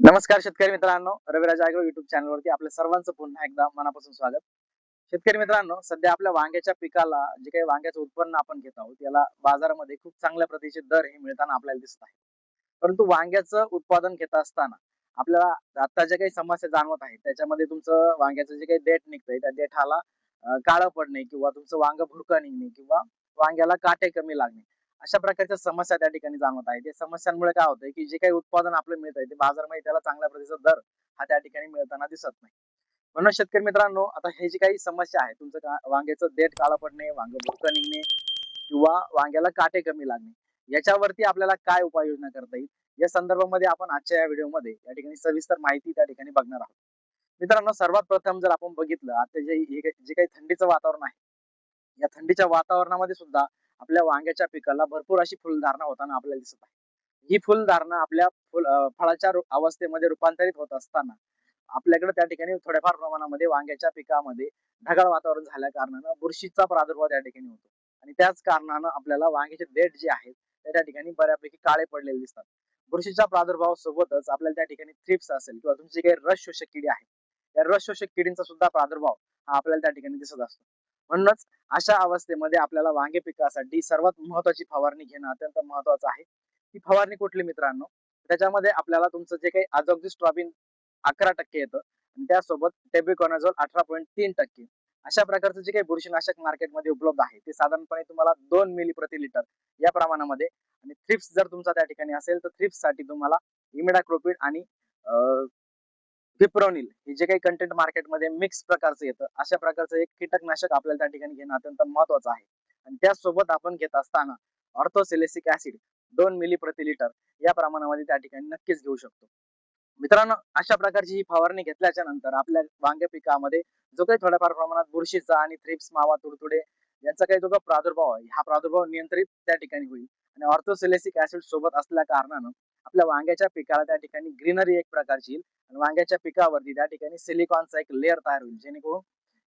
नमस्कार शेतकरी मित्रांनो रविराज आग्रो युट्यूब चॅनलवरती आपल्या सर्वांचं पुन्हा एकदा मनापासून स्वागत. शेतकरी मित्रांनो सध्या आपल्या वांग्याच्या पिकाला जे काही वांग्याचं उत्पन्न आपण घेत आहोत याला बाजारामध्ये खूप चांगल्या प्रतीचे दर हे मिळताना आपल्याला दिसत आहे. परंतु वांग्याचं उत्पादन घेत असताना आपल्याला आता ज्या काही समस्या जाणवत आहेत त्याच्यामध्ये तुमचं वांग्याचं जे काही देठ निघतंय त्या देठाला काळं पडणे किंवा तुमचं वांग भुरकं निघणे किंवा वांग्याला काटे कमी लागणे अशा प्रकारच्या समस्या त्या ठिकाणी जाणवत आहेत या समस्यांमुळे काय होतंय की जे काही उत्पादन आपलं मिळत आहे ते बाजारमध्ये त्याला चांगल्या प्रतीचा दर हा त्या ठिकाणी मिळताना दिसत नाही. म्हणून शेतकरी मित्रांनो आता हे जी काही समस्या आहे तुमचं वांग्याचं देठ काळा पडणे वांग भुरकं निघणे किंवा वांग्याला काटे कमी लागणे याच्यावरती आपल्याला काय उपाययोजना करता येईल? या संदर्भामध्ये आपण आजच्या या व्हिडिओमध्ये या ठिकाणी सविस्तर माहिती त्या ठिकाणी बघणार आहोत. मित्रांनो सर्वात प्रथम जर आपण बघितलं आता जे जे काही थंडीचं वातावरण आहे या थंडीच्या वातावरणामध्ये सुद्धा आपल्या वांग्याच्या पिकाला भरपूर अशी फुलधारणा होताना आपल्याला दिसत आहे. ही फुलधारणा आपल्या फुल फळाच्या अवस्थेमध्ये रूपांतरित होत असताना आपल्याकडे त्या ठिकाणी थोड्याफार प्रमाणामध्ये वांग्याच्या पिकामध्ये ढगाळ वातावरण झाल्या कारणानं बुरशीचा प्रादुर्भाव त्या ठिकाणी होतो. आणि त्याच कारणानं आपल्याला वांग्याचे देठ जे आहेत ते त्या ठिकाणी बऱ्यापैकी काळे पडलेले दिसतात. बुरशीच्या प्रादुर्भाव सोबतच आपल्याला त्या ठिकाणी थ्रिप्स असेल किंवा तुमची काही रस शोषक किडी आहे या रस शोषक किडींचा सुद्धा प्रादुर्भाव हा आपल्याला त्या ठिकाणी दिसत असतो. म्हणूनच अशा अवस्थेमध्ये आपल्याला वांगे पिकासाठी सर्वात महत्वाची फवारणी घेणं अत्यंत महत्वाचं आहे. ती फवारणी कुठली मित्रांनो? त्याच्यामध्ये आपल्याला तुमचं जे काही अजॉक्झिस्ट्रॉबिन अकरा टक्के येतं आणि त्यासोबत टेबिकॉनाझोल अठरा पॉईंट तीन टक्के. अशा प्रकारचं जे काही बुरशीनाशक मार्केटमध्ये उपलब्ध आहे ते साधारणपणे तुम्हाला दोन मिली प्रति लिटर या प्रमाणामध्ये. आणि थ्रिप्स जर तुमचा त्या ठिकाणी असेल तर थ्रिप्ससाठी तुम्हाला इमिडाक्रोपिड आणि विप्रोनिल हे जे काही कंटेंट मार्केटमध्ये मिक्स प्रकारचं येतं अशा प्रकारचं एक कीटकनाशक आपल्याला त्या ठिकाणी घेणं अत्यंत महत्वाचं आहे. आणि त्यासोबत आपण घेत असताना ऑर्थोसिलेसिक ऍसिड दोन मिली प्रति लिटर या प्रमाणामध्ये त्या ठिकाणी नक्कीच घेऊ शकतो. मित्रांनो अशा प्रकारची ही फवारणी घेतल्याच्या नंतर आपल्या वांगे पिकामध्ये जो काही थोड्याफार प्रमाणात बुरशीचा आणि थ्रिप्स मावा तुडतुडे यांचा काही जो काही प्रादुर्भाव आहे हा प्रादुर्भाव नियंत्रित त्या ठिकाणी होईल. आणि ऑर्थोसिलेसिक ऍसिड सोबत असल्या कारणानं आपल्या वांग्याच्या पिकाला त्या ठिकाणी ग्रीनरी एक प्रकारची येईल. आणि वांग्याच्या पिकावरती त्या ठिकाणी सिलिकॉनचा एक लेअर तयार होईल. जेणेकरून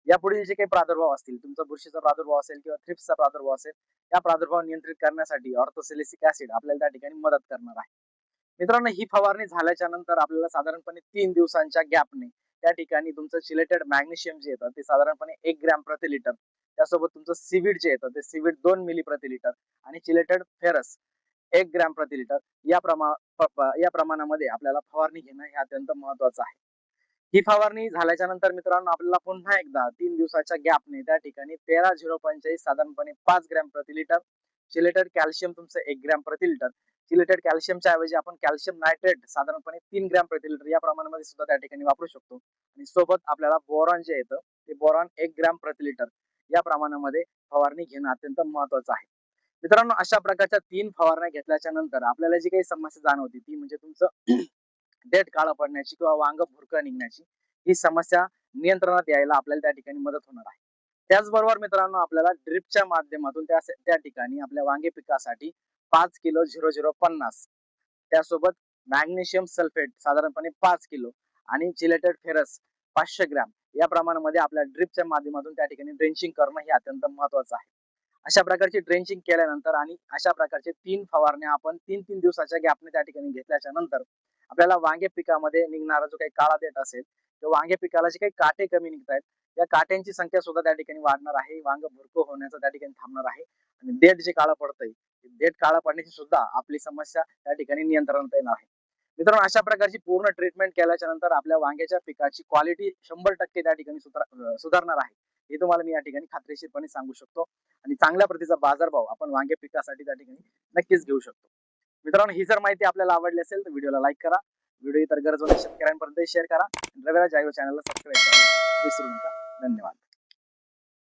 यापुढील जे काही प्रादुर्भाव असतील तुमचा बुरशीचा प्रादुर्भाव असेल किंवा थ्रिप्सचा प्रादुर्भाव असेल या प्रादुर्भाव नियंत्रित करण्यासाठी ऑर्थोसिलिसिक ऍसिड आपल्याला त्या ठिकाणी मदत करणार आहे. मित्रांनो ही फवारणी झाल्याच्यानंतर आपल्याला साधारणपणे तीन दिवसांच्या गॅपने त्या ठिकाणी तुमचं चिलेटेड मॅग्नेशियम जे येतं ते साधारणपणे एक ग्रॅम प्रति लिटर त्यासोबत तुमचं सिविड जे येतं ते सिविड दोन मिली प्रति लिटर आणि चिलेटेड फेरस एक ग्रॅम प्रति लिटर या प्रमा या प्रमाणामध्ये आपल्याला फवारणी घेणं हे अत्यंत महत्वाचं आहे. ही फवारणी झाल्याच्यानंतर मित्रांनो आपल्याला पुन्हा एकदा तीन दिवसाच्या गॅपने त्या ठिकाणी तेरा झिरो पंचेचाळीस साधारणपणे पाच ग्रॅम प्रति लिटर चिलेटेड कॅल्शियम तुमचं एक ग्रॅम प्रति लिटर चिलेटेड कॅल्शियमच्या ऐवजी आपण कॅल्शियम नायट्रेट साधारणपणे तीन ग्रॅम प्रति लिटर या प्रमाणामध्ये सुद्धा त्या ठिकाणी वापरू शकतो. आणि सोबत आपल्याला बोरॉन जे येतं ते बोरॉन एक ग्रॅम प्रति लिटर या प्रमाणामध्ये फवारणी घेणं अत्यंत महत्वाचं आहे. मित्रांनो अशा प्रकारच्या तीन फवारण्या घेतल्याच्या नंतर आपल्याला जी काही समस्या जाणवती ती म्हणजे तुमचं देठ काळं पडण्याची किंवा वांग भुरकं निघण्याची ही समस्या नियंत्रणात यायला आपल्याला त्या ठिकाणी मदत होणार आहे. त्याचबरोबर मित्रांनो आपल्याला ड्रिपच्या माध्यमातून त्या त्या ठिकाणी आपल्या वांगे पिकासाठी पाच किलो झिरो झिरो पन्नास त्यासोबत मॅग्नेशियम सल्फेट साधारणपणे पाच किलो आणि चिलेटेड फेरस पाचशे ग्रॅम या प्रमाणामध्ये आपल्या ड्रिपच्या माध्यमातून त्या ठिकाणी ड्रेंचिंग करणं हे अत्यंत महत्वाचं आहे. अशा प्रकारची ड्रेंचिंग केल्यानंतर आणि अशा प्रकारचे तीन फवारण्या आपण तीन तीन दिवसाच्या गॅपने त्या ठिकाणी घेतल्याच्या नंतर आपल्याला वांगे पिकामध्ये निघणारा जो काही काळा देठ असेल किंवा वांगे पिकाला जे काही काटे कमी निघत आहेत या काट्यांची संख्या सुद्धा त्या ठिकाणी वाढणार आहे. वांग भुरकं होण्याचं त्या ठिकाणी थांबणार आहे. आणि देठ जे काळं पडतंय देठ काळा पडण्याची सुद्धा आपली समस्या त्या ठिकाणी नियंत्रणात येणार आहे. मित्रांनो अशा प्रकारची पूर्ण ट्रीटमेंट केल्याच्यानंतर आपल्या वांग्याच्या पिकाची क्वालिटी शंभर टक्के त्या ठिकाणी सुधार सुधारणार आहे. हे तुम्हाला मी या ठिकाणी खात्रीशीरपणे सांगू शकतो. आणि चांगल्या प्रतीचा बाजारभाव आपण वांगे पिकासाठी त्या ठिकाणी नक्कीच घेऊ शकतो. मित्रांनो ही जर माहिती आपल्याला आवडली असेल तर व्हिडिओला लाईक करा. व्हिडिओ इतर गरजवंत शेतकऱ्यांपर्यंत शेअर करा. रविराज जागरो चॅनलला सबस्क्राईब करा. विसरू नका. धन्यवाद.